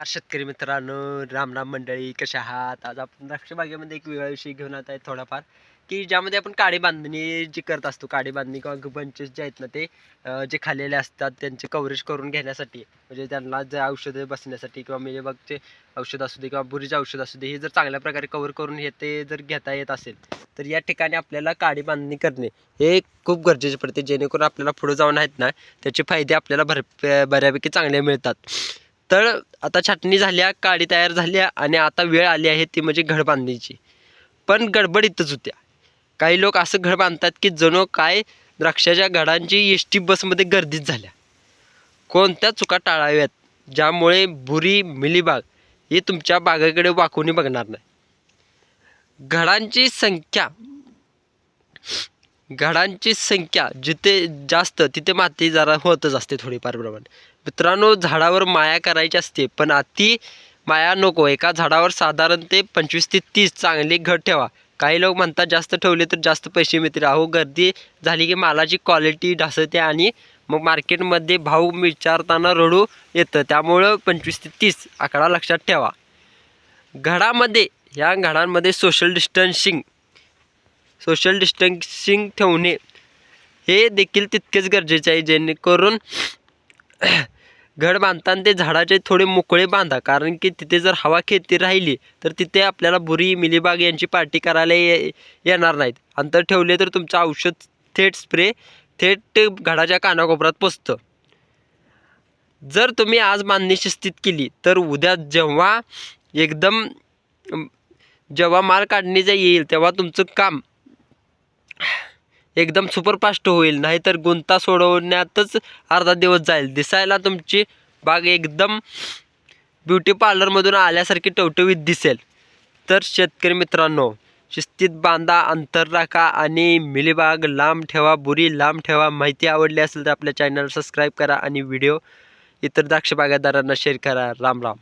नमस्कार शेतकरी मित्रांनो राम राम मंडळी कशा आहात? आज आपण द्राक्ष बागेमध्ये एक वेगळा विषय घेऊन आता आहे थोडाफार की ज्यामध्ये आपण काडी बांधणी जी करत असतो काडी बांधणी किंवा बंचेस जे आहेत ना ते जे खाल्लेले असतात त्यांचे कव्हरेज करून घेण्यासाठी म्हणजे त्यांना जे औषधं बसण्यासाठी किंवा मिलीबगचे औषध असू दे किंवा बुरीचे औषध असू दे हे जर चांगल्या प्रकारे कव्हर करून हे ते जर घेता येत असेल तर या ठिकाणी आपल्याला काडी बांधणी करणे हे खूप गरजेचे पडते जेणेकरून आपल्याला पुढे जाऊन आहेत ना त्याचे फायदे आपल्याला भर बऱ्यापैकी चांगले मिळतात. तर आता छाटणी झाल्या काडी तयार झाल्या आणि आता वेळ आली आहे ती म्हणजे घड बांधण्याची पण गडबड इथंच होत्या. काही लोक असं घड बांधतात की जणू काय द्राक्षाच्या घडांची एस टी बसमध्ये गर्दीच झाल्या. कोणत्या चुका टाळाव्यात ज्यामुळे बुरी मिलीबाग ही तुमच्या बागेकडे वाकूनही बघणार नाही. घडांची संख्या घडांची संख्या जिथे जास्त तिथे माती जरा होतच असते थोडीफार प्रमाण. मित्रांनो झाडावर माया करायची असते पण अति माया नको. एका झाडावर साधारण ते पंचवीस ते तीस चांगले घट ठेवा. काही लोक म्हणतात जास्त ठेवले तर जास्त पैसे मिळतील. अहो गर्दी झाली की मालाची क्वालिटी ढासळते आणि मग मार्केटमध्ये भाव विचारताना रडू येतं. त्यामुळं पंचवीस ते तीस आकडा लक्षात ठेवा. घडामध्ये या घडांमध्ये सोशल डिस्टन्सिंग सोशल डिस्टन्सिंग ठेवणे हे देखील तितकेच गरजेचे आहे जेणेकरून घड बांधताना ते झाडाचे थोडे मोकळे बांधा. कारण की तिथे जर हवा खेळती राहिली तर तिथे आपल्याला बुरी मिलीबाग यांची पार्टी करायला ये येणार नाहीत. अंतर ठेवले तर तुमचं औषध थेट स्प्रे थेट घडाच्या कानाकोपऱ्यात पोचतं. जर तुम्ही आज बांधणी शिस्तीत केली तर उद्या जेव्हा एकदम जेव्हा माल काढणीचा येईल तेव्हा तुमचं काम एकदम सुपरफास्ट होईल नाहीतर गुंता सोडवण्यातच अर्धा दिवस जाईल. दिसायला तुमची बाग एकदम ब्युटी पार्लरमधून आल्यासारखी टवटवीत दिसेल. तर शेतकरी मित्रांनो शिस्तीत बांधा अंतर राखा आणि मिलीबाग लांब ठेवा बुरी लांब ठेवा. माहिती आवडली असेल तर आपल्या चॅनल सबस्क्राईब करा आणि व्हिडिओ इतर द्राक्ष बागायतदारांना शेअर करा. राम राम.